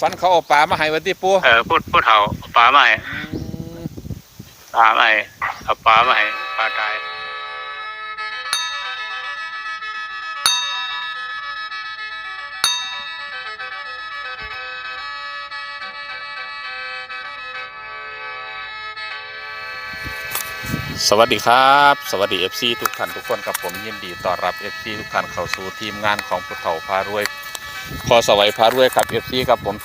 ฝันเขาเอาปลามาให้วันที่ปูเออพูดพูดเฒ่าเอาปลามาให้อืมปลามาให้เอาปลามาให้ปลาตายสวัสดีครับ สวัสดี FC ทุกท่านทุกคนกับผมยินดีต้อนรับ FC ทุกท่านเข้าสู่ทีมงานของพุทธเถาพารวย พอสวัยพารวยครับ FC ครับผม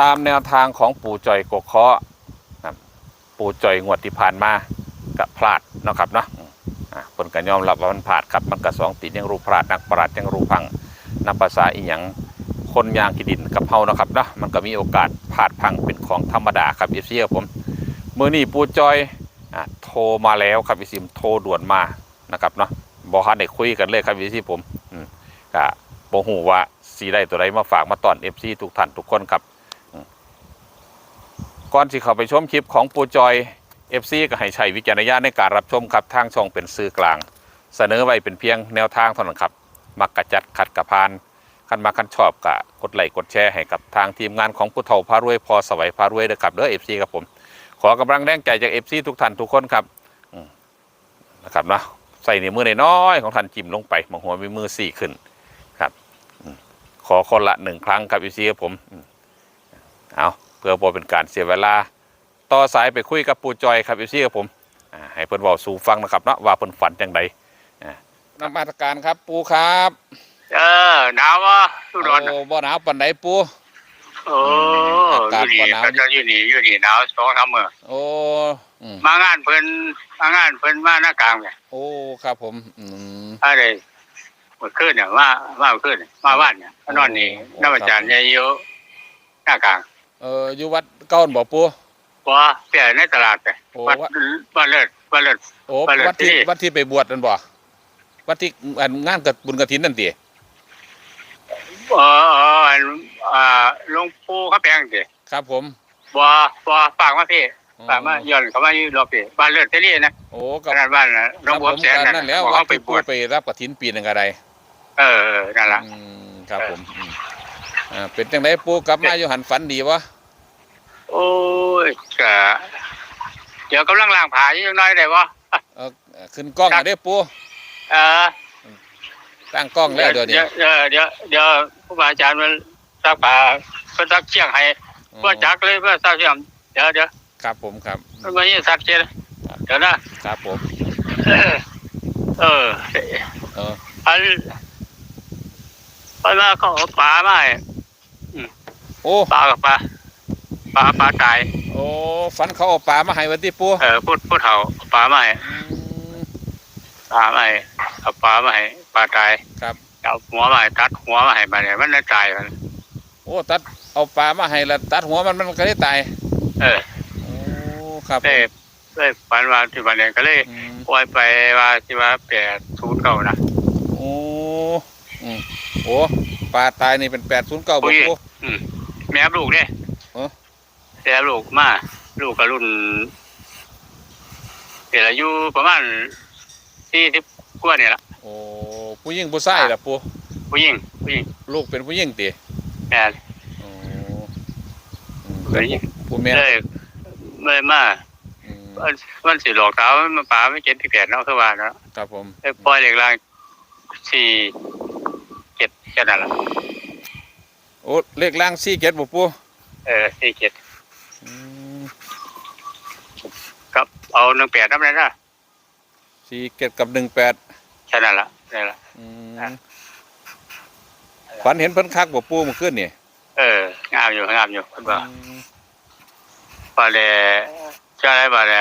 ตามแนวทางของปู่จอยกกเคาะปู่จอยงวดที่ผ่านมากับพลาดนะครับเนาะคนก็ยอมรับว่ามันพลาดครับมันก็สองติดยังรู้พลาดนักปราดยังรู้พังนับภาษาอีหยังคนยางกิดินกับเฮานะครับเนาะมันก็มีโอกาสพลาดพังเป็นของธรรมดาครับ FC ครับผมเมื่อนี้ปู่จอยโทรมาแล้วครับวิซิมโทรด่วนมานะครับเนาะบอฮันได้คุยกันเลยครับวิซิผมอืมก็บอหูว่า สีได้ตัวใดมาฝากมาตอนเอฟซีทุกท่านทุกคนครับก่อนที่เข้าไปชมคลิปของปูจอยเอฟซีก็ให้ใช้วิจารณญาณในการรับชมครับทางช่องเป็นสื่อกลาง เสนอไว้เป็นเพียงแนวทางเท่านั้นครับ มักกะจัดขัดกะพานคันมาคันชอบกะกดไลค์กดแชร์ให้กับทางทีมงานของผู้เฒ่าพารวยพอสวัยพารวยเด้อครับเด้อเอฟซีครับผม ขอกำลังแรงใจจากเอฟซีทุกท่านทุกคนครับนะครับเนาะใส่ในมือในน้อยของท่านจิ้มลงไปบางหัวมีมือสี่ขึ้น ขอคนละหนึ่งครั้งครับเอฟซีครับผมอืมเอาเพื่อบ่เป็นการเสียเวลา ต่อสายไปคุยกับปูจอยครับเอฟซีครับผมอ่าให้เพิ่นเว้าสู่ฟังนะครับเนาะว่าเพิ่นฝันจังใดอ่านมัสการครับปูครับ เออหนาววะทุรนโอ้บ่หนาวปานใดปูโอ้อากาศอยู่ก็นี่หนาวก็จะอยู่นี่อยู่นี่หนาวสองสามมื้อโอ้อืมมางานเพิ่นมางานเพิ่นมาหน้ากลางเนี่ยโอ้ครับผม อืมอะไรเมื่อคืนเนี่ยมามาเมื่อคืนเนี่ยมาบ้านเนี่ยมานอนนี่โอ้น้ำอาจารย์เนี่ยอยู่หน้ากลางเอออยู่วัดเก้าบ่ปูบ่เปียในตลาดไปโอ้วัดวัดบ้านเลิศบ้านเลิศโอ้ไปเลยวัดที่ที่วัดที่ไปบวชนั่นบ่วัดที่อันงานกับบุญกฐินนั่นติเออเอออันอ่าหลวงปู่เขาแปลงสิครับผม บ่บ่ฝากมาพี่ฝากมาย้อนเข้ามาอยู่รอบพี่บ้านเลิศเทลี่นะโอ้ขกับนาดบ้านน่ะหลควงรับปู่ผมแสนก็นั่นนั่นแล้วบอกวัดเขาไปที่บปูวชไปรับกฐินปีหนึงอะไร เออเออนั่นล่ะอืมครับผมอืมอ่าเป็นจังไดปูกลับมาอยู่หันฝันดีวะโอ้ยก็เดี๋ยวกำลังล้างผ้าอยู่น้อยได้บ่เออขึ้นกล้องครัอะบเด้อปูเออตั้งกล้องแล้วเดี๋ยวนี้เดี๋ยวเดี๋ยวเดี๋ยวครูบาอาจารย์มันซักผ้าเพิ่นซักเชียงให้บ่จักเลยเพิ่นซักเชียงเดี๋ยวเดี๋ยวครับผมครับมันบ่มีซักเชียงเดี๋ยวนะครับผม เออ เออ เอออัน อันว่าเขาเอาปลามาให้โอ้ปลากับปลาปลาปลาตายโอ้ฝันเขาเอาปลามาให้วันที่ปูเออพูดพูดเฒ่าเอาปลามาให้อืมปลามาให้เอาปลามาให้ปลาตายครับเอาหัวมาให้ตัดหัวมาให้มาเนี่ยมันได้ตายมันโอ้ตัดเอาปลามาให้แล้วตัดหัวมันมันก็ได้ตาย เออโอ้ครับผได้มได้ฝันว่าที่บ้านเนี่ยก็เลยอืมปล่อยไปว่าที่ว่าแปดศูนย์เก่านะโอ้อืม โอ้ปลาตายนี่เป็นแปดศูนย์เก้าอุ้บุยก อืมแม่ลูกเนี่ยเอ้อแม่ลูกมาลูกกับรุ่นเดี๋ยวอายุประมาณสี่สิบกว่าเนี่ยละโอ้ผู้หญิงผู้ชายล่ะปูผู้หญิงผู้หญิงลูกเป็นผู้หญิงติแม่โอ้อืมผู้หญิงผู้แม่เลยเลยมาอืมมันมันสิหลอกสาวมันป่าไม่เจ็ดที่แปดเนาะคือว่าเนาะครับผม ไอ้ปล่อยเหล็กลางสี่เจ็ด แค่นั้นละโอ้เลขล่างสี่เจ็ดบุปูเออสี่เจ็ดอืมครับเอาหนึ่งแปดน้ำเลยนะสี่เจ็ดกับหนึ่งแปดแค่นั้นละนี่ละอืมอะฝันเห็นเพิ่นคักบุปูเมื่อคืนนี่เอองามอยู่งามอยู่คุณบ่าอืมบาเลยใช่ไหมบาเลย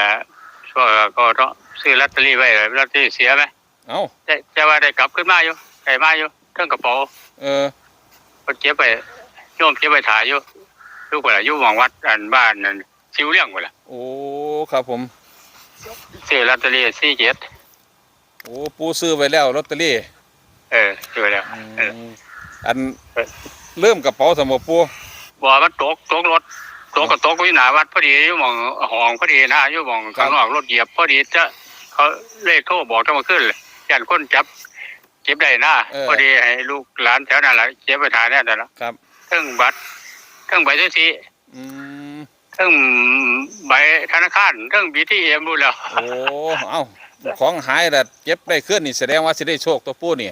ช่วงก็ต้องซื้อลอตเตอรี่ไว้เลยลอตเตอรี่เสียไหมเอ้าแต่แต่ว่าได้กลับขึ้นมาอยู่ได้มาอยู่ เครื่องกระเป๋าเออคนเก็บไปโยมเก็บไปถ่ายอยู่ลูกไปละอยู่หวังวัดอันบ้านนั่นชิวเลี้ยงไปละโอ้ครับผมซื้อลอตเตอรี่สี่เจ็ดโอ้ปูซื้อไว้แล้วลอตเตอรี่เออซื้อไว้แล้วอืมเอออันเออเริ่มกระเป๋าสมบปูบ่มันตกตกรถตกก็ตกอยู่หน้าวัดพอดีอยู่หมองห้องพอดีนะอยู่หมองข้างนอกรถเหยียบพอดีจะเขาเลขโทรบอกจะมาขึ้นเลยยันคนจับ เก็บได้นะพอดีให้ลูกหลานแถวนั้นแหละเก็บไปถ่ายแน่แต่ละครับ เครื่องบัตรเครื่องใบสุทธิอืม เครื่องใบธนาคารเครื่องบีทีเอ็มรู้แล้วโอ้ เอ้า ของหายแต่เก็บได้ขึ้นนี่แสดงว่าสิได้โชคตัวปูนี่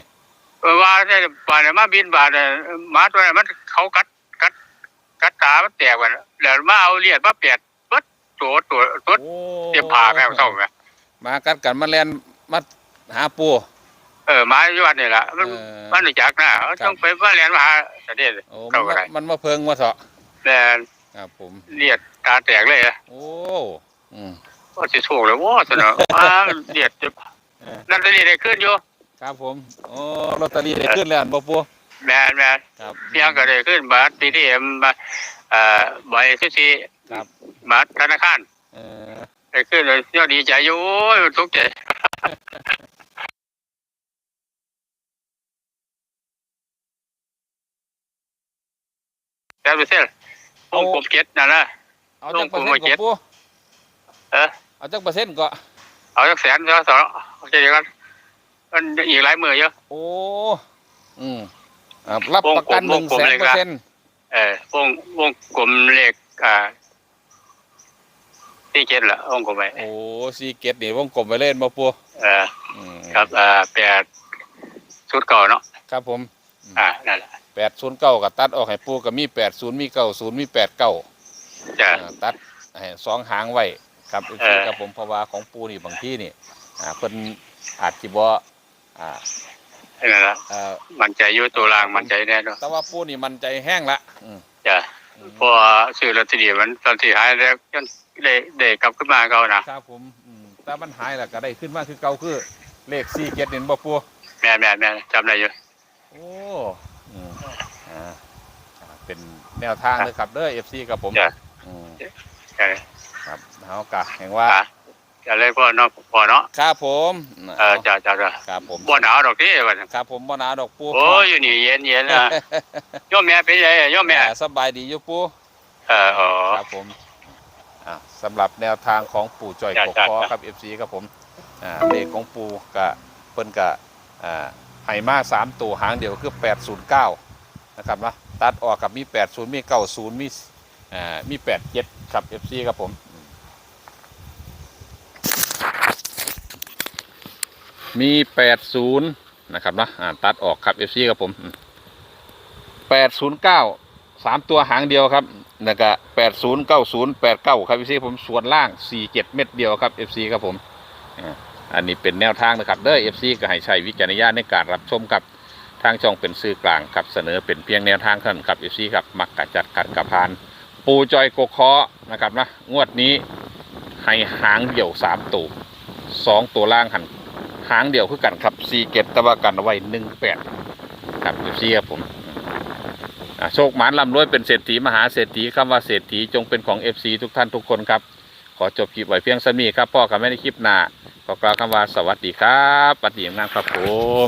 เออว่าได้ป่านนี้มาบินบาทเนี่ยหมาตัวนั้นมันเขากัดกัดกัดตามันแตกไปแล้วมาเอาเลียดมาเปียดวัดตัวตัวตัวโอ้เตรียมผ่าแม่เท่าไหมมากัดกันมาแล่นมาหาปู เออหมาอยู่วัดนี่แหละมันเออ มันรู้จักนะเขาต้องไปมาเรียนมาหาเสด็จโอ้เข้ามันไปมามันมาเพิงมาเถอะแต่ครับผม เลียดตาแตกเลยอะโอ้อืมก็สิโชคเลยว่าสนอมาเลียดจะนั่นจะเลียดได้ขึ้นอยู่ครับผมโอ้ลอตเตอรี่ได้ขึ้นแล้วอันบ่ปูแมนแมนครับเพียงก็ได้ขึ้นบาทบีทีเอ็มมาเอ่อใบสุทธิครับบาทธนาคารเออได้ขึ้นเลยยอดดีใจอยู่โอ้ยทุกข์ใจ แต่เปอร์เซ็นต์วงกลมเจ็ดนั่นนะเอาจักเปอร์เซ็นต์ลงทุนมาเจ็ก็ดปูเออเอาจักเปอร์เซ็นต์ก็เอาสักแสนก็สองโอเคเดี๋ยวกันมันอีกหลายมือเยอะโอ้อืมอ่ารับวงประกันกหลนึ่มงวงกลมแสนเลยเปอครัร์บเซ็นต์เออวงวงกลมเลขอ่าที่เจ็ดละวงกลมไปโอ้ซีเกตนี่วงกลมไปเล่นบ่ปูเอออืมครับอ่าแปดชุดเก่าเนาะครับผม อ่านั่นแหละ แปดศูนย์เก้ากับตัดออกให้ปูกับมีแปดศูนย์มีเก้าศูนย์มีแปดเก้าจะตัดให้สองหางไว้ครับเออคือกับผมเพราะว่าของปูนี่บางที่นี่อ่าเพิ่นอาจสิบ่อ่านั่นแหละเอ่อมันใจอยู่ตัวรางมันใจแน่เนอนแต่ว่าปูนี่มันใจแห้งละอืมจ้ะอืมเพราะว่าซื้อลอตเตอรี่มันตอนที่หายแล้วยังได้ได้กลับขึ้นมาเก่านะครับผมอืมแต่มันหายแล้วก็ได้ขึ้นมาคือเก่าคือเลขสี่เจ็ดนี่บ่ปูแม่นแม่นแม่นจำได้อยู่โอ้ อืมอ่าอ่าเป็นแนวทางเลยครับเด้อ FC กับผมจ้ะ อืมใช่ครับเฮากะแห่งว่าอะจะเลยพ่อเนาะพ่อเนาะครับผมเออจ้ะจ้ะจ้ะครับผมบ่หนาวดอกที่วันครับผมบ่หนาวดอกปูโอ้ยอยู่นี่เย็นเย็นนะโยมแม่เป็นไงโยมแม่ อ่าสบายดีอยู่ปู เอออ๋อ ครับผมอ่าสำหรับแนวทางของปู่จอยจ้ะกกจ้ะคอจ้ะครับ FC ครับผมอ่าเลขของปู่กะเพิ่นกะอ่า ให้มาสามตัวหางเดียวคือ809นย์เก้านะครับนะตัดออกกับมี80มี90มีอ่ามี87ครับ FC ครับผมมี80นย์นะครับนะอ่าตัดออกครับ FC ครับผมอืม809สามตัวหางเดียวครับแล้วก็แปดศูนย์เก้าศูนย์แปดเก้าครับพี่ซีผมส่วนล่างสี่เจ็ดเม็ดเดียวครับ FC ครับผมอ่า อันนี้เป็นแนวทางนะครับเด้อ FC ก็ให้ใช้วิจารณญาณในการรับชมกับทางช่องเป็นสื่อกลางครับเสนอเป็นเพียงแนวทางเท่านั้นครับ FC ครับมักกัดจัดกัดกระพาน ปูจอยโกเคาะนะครับนะงวดนี้ให้หางเดี่ยวสามตัวสองตัวล่างหันหางเดี่ยวคือกันครับสี่เกตตะวันกันเอาไว้หนึ่งแปดครับ FC ครับผมโชคหมานลำรวยเป็นเศรษฐีมหาเศรษฐีคำว่าเศรษฐีจงเป็นของ FC ทุกท่านทุกคนครับ อจบคลิปไว้เพียงสมีครับพ่อกับแม่ในคลิปหน้าขอกล่าวคำว่าสวัสดีครับปฏิบัติงานครับผม